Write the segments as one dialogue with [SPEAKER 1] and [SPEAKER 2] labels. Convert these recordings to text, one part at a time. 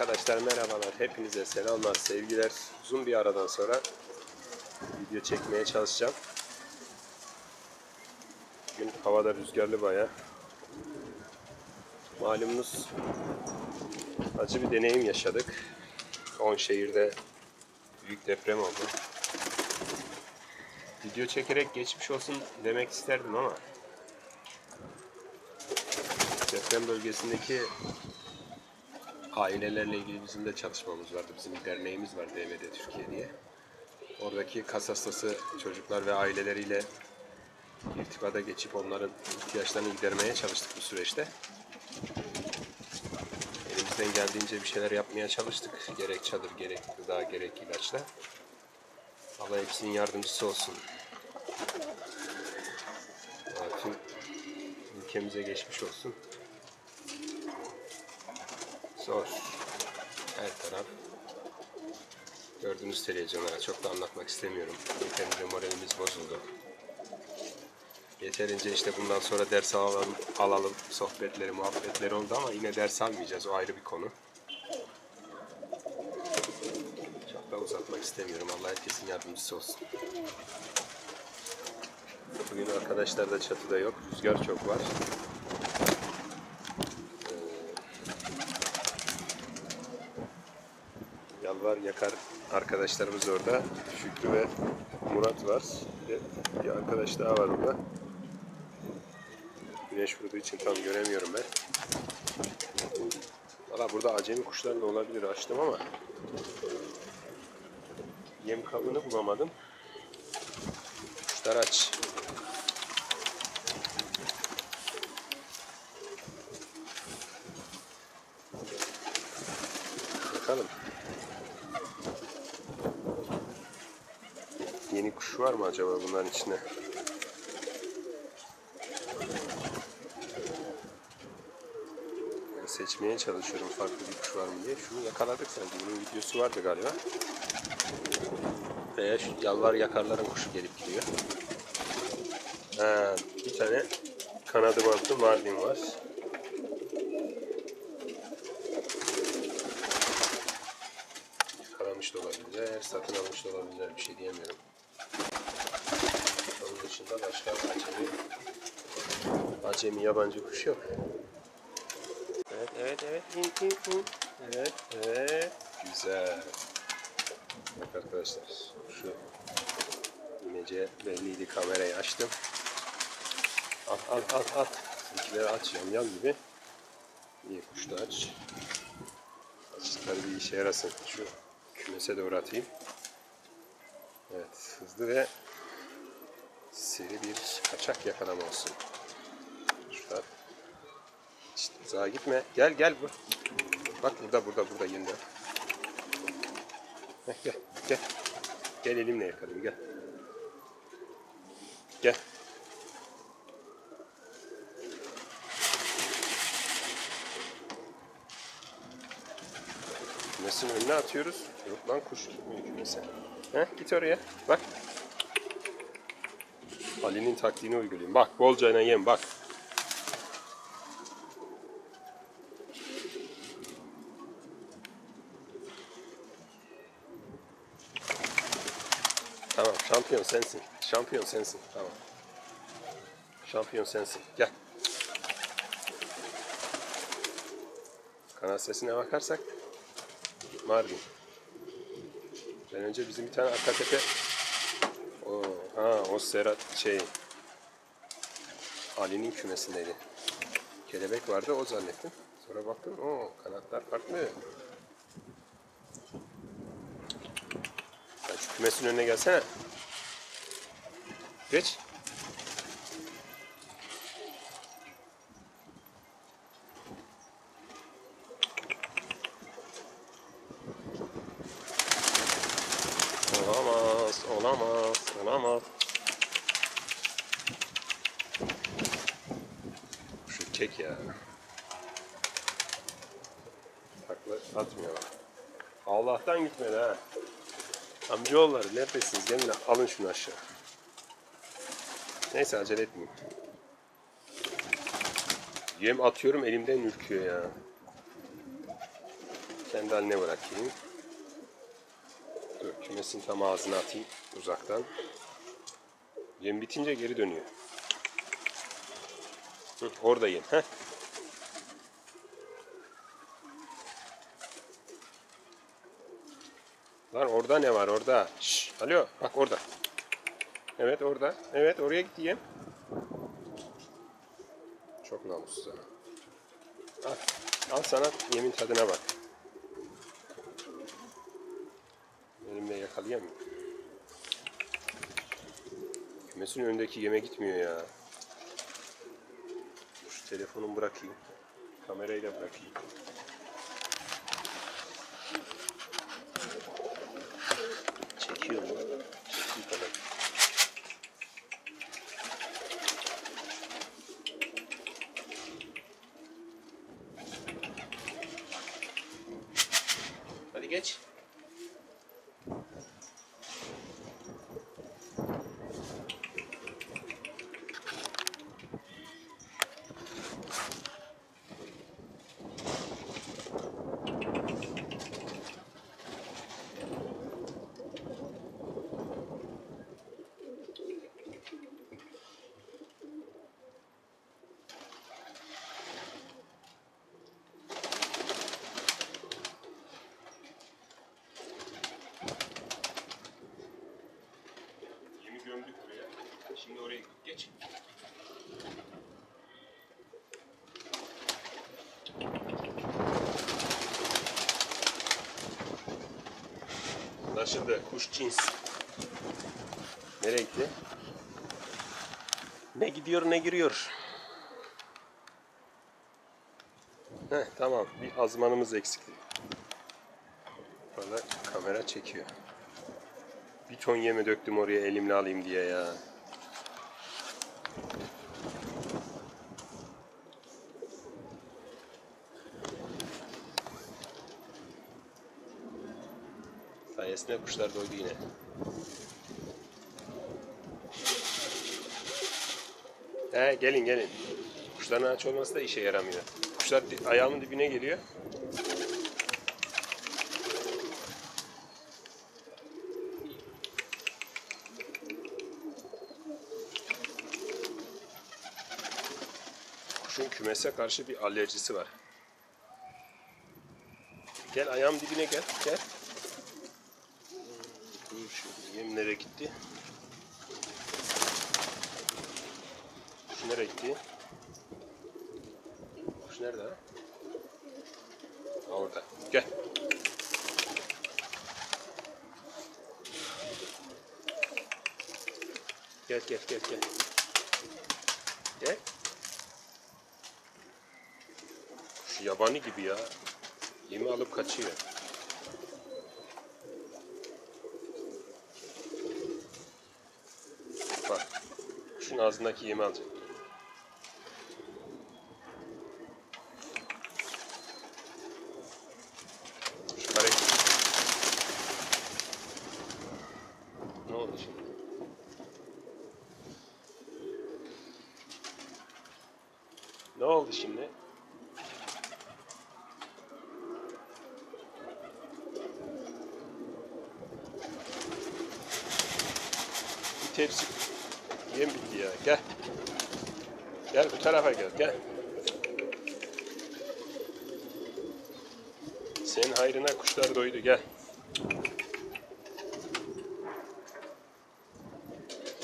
[SPEAKER 1] Arkadaşlar merhabalar. Hepinize selamlar, sevgiler. Uzun bir aradan sonra video çekmeye çalışacağım. Bugün havada rüzgarlı baya. Malumunuz acı bir deneyim yaşadık. 10 şehirde büyük deprem oldu. Video çekerek geçmiş olsun demek isterdim ama deprem bölgesindeki ailelerle ilgili bizim de çalışmamız vardı. Bizim bir derneğimiz var DVD Türkiye diye. Oradaki kas hastası çocuklar ve aileleriyle irtibata geçip onların ihtiyaçlarını gidermeye çalıştık bu süreçte. Elimizden geldiğince bir şeyler yapmaya çalıştık. Gerek çadır, gerek gıda, gerek ilaçla. Allah hepsinin yardımcısı olsun. Tüm ülkemize geçmiş olsun. Zor. Her taraf. Gördüğünüz televizyonlara çok da anlatmak istemiyorum. Yeterince moralimiz bozuldu. Yeterince işte bundan sonra ders alalım, alalım sohbetleri, muhabbetleri oldu ama yine ders almayacağız. O ayrı bir konu. Çok da uzatmak istemiyorum. Allah herkesin yardımcısı olsun. Bugün arkadaşlar da çatıda yok. Rüzgar çok var. Yalvar yakar arkadaşlarımız orada. Şükrü ve Murat var. Bir, de bir arkadaş daha var orada. Güneş vurduğu için tam göremiyorum ben. Valla burada acemi kuşlar da olabilir açtım ama yem kabını bulamadım. Kuşlar aç. Bakalım. Kuş var mı acaba bunların içine? Ben seçmeye çalışıyorum farklı bir kuş var mı diye. Şunu yakaladık sanki. Bunun videosu vardı galiba. Veya şu yalvar yakarların kuşu gelip gidiyor. Ha, bir tane kanadı bantlı mardin var. Yakalamış da olabilirler, satın almış da olabilirler. Bir şey diyemiyorum. Başka acemi, yabancı kuş yok. Evet, evet, evet. İn, in, in. Evet, evet. Güzel. Bak arkadaşlar, şu imece belliydi kamerayı açtım. Al, al, al, al. Bizimkileri aç yam yam gibi. İyi kuş da aç. Açıkları bir işe yarasın. Şu kümese doğru atayım. Evet, hızlı ve seri bir kaçak yakalama olsun. Şurada. İşte uzağa gitme. Gel gel bu. Bak burada burada burada yeniden. Heh, gel gel. Gel elimle yakalayayım gel. Gel. Kümesin önüne atıyoruz. Yok lan kuş gitmiyor kümese. Heh, git oraya. Bak. Ali'nin taktiğini uygulayayım. Bak bolcayla yem bak. Tamam şampiyon sensin. Şampiyon sensin. Tamam. Şampiyon sensin. Gel. Kanal sesine bakarsak Mardin. Ben önce bizim bir tane arka tepe o, ha, o Serhat şey Ali'nin kümesindeydi. Kelebek vardı o zannettim. Sonra baktım o kanatlar farklı. Sen şu kümesin önüne gelsene. Geç. Olamaz, olamaz, olamaz. Şu kek ya. Takla atmıyor. Allah'tan gitmedi ha. Amcaoğulları neredesiniz? Gelin alın şunu aşağı. Neyse acele etmeyeyim. Yem atıyorum elimden ürküyor ya. Kendi haline bırakayım. Dur kümesin tam ağzına atayım uzaktan. Yem bitince geri dönüyor. Hı, orada yem. Heh. Lan orada ne var orada? Şş, alo bak orada. Evet orada. Evet oraya gitti yem. Çok namussuz. Al, al sana yemin tadına bak. Elimle yakalayamıyorum. Kümesin önündeki yeme gitmiyor ya. Şu telefonumu bırakayım. Kamerayı da bırakayım. Çekiyor mu? Hadi geç. Yemi gömdük buraya. Şimdi oraya geç. Anlaşıldı. Kuş cins. Nereye gitti? Ne gidiyor ne giriyor. Heh, tamam. Bir azmanımız eksikti. Valla kamera çekiyor. Bir ton yeme döktüm oraya elimle alayım diye ya. Sayesinde kuşlar doydu yine. He gelin gelin. Kuşların aç olması da işe yaramıyor. Kuşlar ayağımın dibine geliyor. Kuşun kümese karşı bir alerjisi var. Gel ayağım dibine gel. Gel. Dur şu yem nereye gitti? Kuş nereye gitti? Kuş nerede? Ha, orada. Gel. Gel gel gel gel. Gel. Kuş yabani gibi ya. Yemi alıp kaçıyor. Kuşun ağzındaki yemi alacak. Şu kare... Ne oldu şimdi? Ne oldu şimdi? Bir tepsi yem bitti ya. Gel. Gel bu tarafa gel. Gel. Senin hayrına kuşlar doydu. Gel.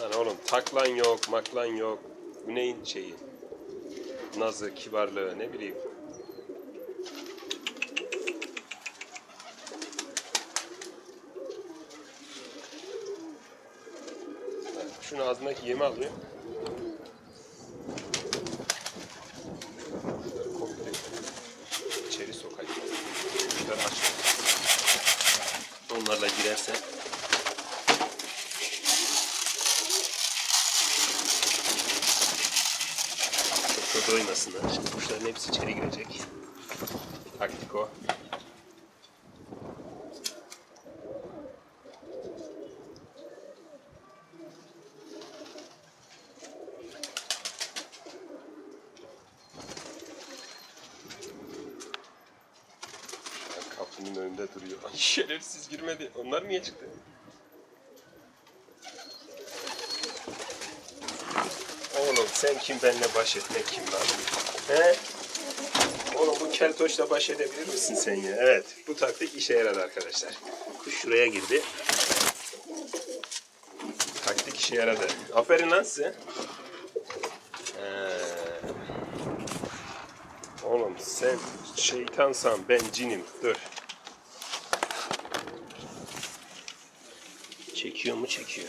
[SPEAKER 1] Lan oğlum taklan yok, maklan yok. Bu neyin şeyi? Nazı, kibarlığı ne bileyim. Şunun ağzındaki yemi alıyor. Komple içeri sokayım. Kuşlar aç. Onlarla girerse çok da doymasınlar. Kuşların hepsi içeri girecek. Taktik o. Kapının önünde duruyor. Şerefsiz girmedi. Onlar niye çıktı? Oğlum sen kim benimle baş etmek kim lan? He? Oğlum bu keltoşla baş edebilir misin sen ya? Evet bu taktik işe yaradı arkadaşlar. Kuş şuraya girdi. Taktik işe yaradı. Aferin lan size. Oğlum sen şeytansan ben cinim. Dur. Çekiyor mu çekiyor.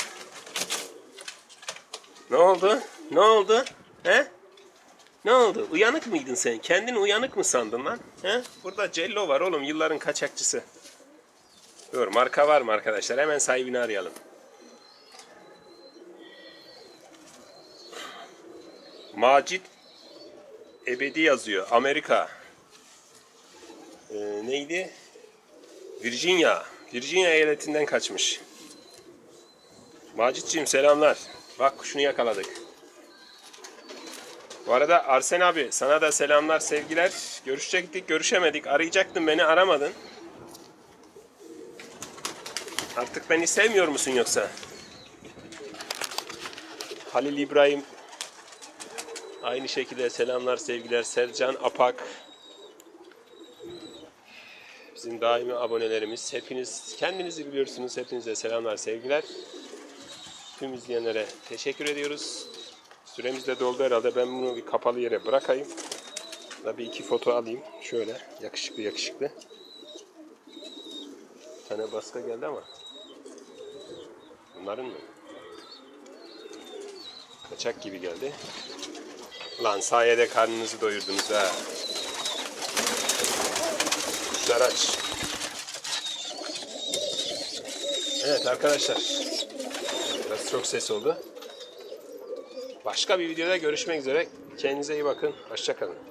[SPEAKER 1] Ne oldu? Ne oldu? He? Ne oldu? Uyanık mıydın sen? Kendini uyanık mı sandın lan? He? Burada Cello var oğlum yılların kaçakçısı. Dur marka var mı arkadaşlar? Hemen sahibini arayalım. Macit Ebedi yazıyor. Amerika. Ee, neydi? Virginia. Virginia eyaletinden kaçmış. Macitciğim selamlar. Bak kuşunu yakaladık. Bu arada Arsen abi sana da selamlar sevgiler. Görüşecektik görüşemedik. Arayacaktın beni aramadın. Artık beni sevmiyor musun yoksa? Halil İbrahim aynı şekilde selamlar sevgiler. Sercan Apak bizim daimi abonelerimiz. Hepiniz kendinizi biliyorsunuz. Hepinize selamlar sevgiler. Tüm izleyenlere teşekkür ediyoruz. Süremiz de doldu herhalde. Ben bunu bir kapalı yere bırakayım. Da bir iki foto alayım. Şöyle yakışıklı yakışıklı. Bir tane baska geldi ama. Bunların mı? Kaçak gibi geldi. Lan sayede karnınızı doyurdunuz ha. Kuşlar aç. Evet arkadaşlar. Biraz çok ses oldu. Başka bir videoda görüşmek üzere. Kendinize iyi bakın. Hoşçakalın.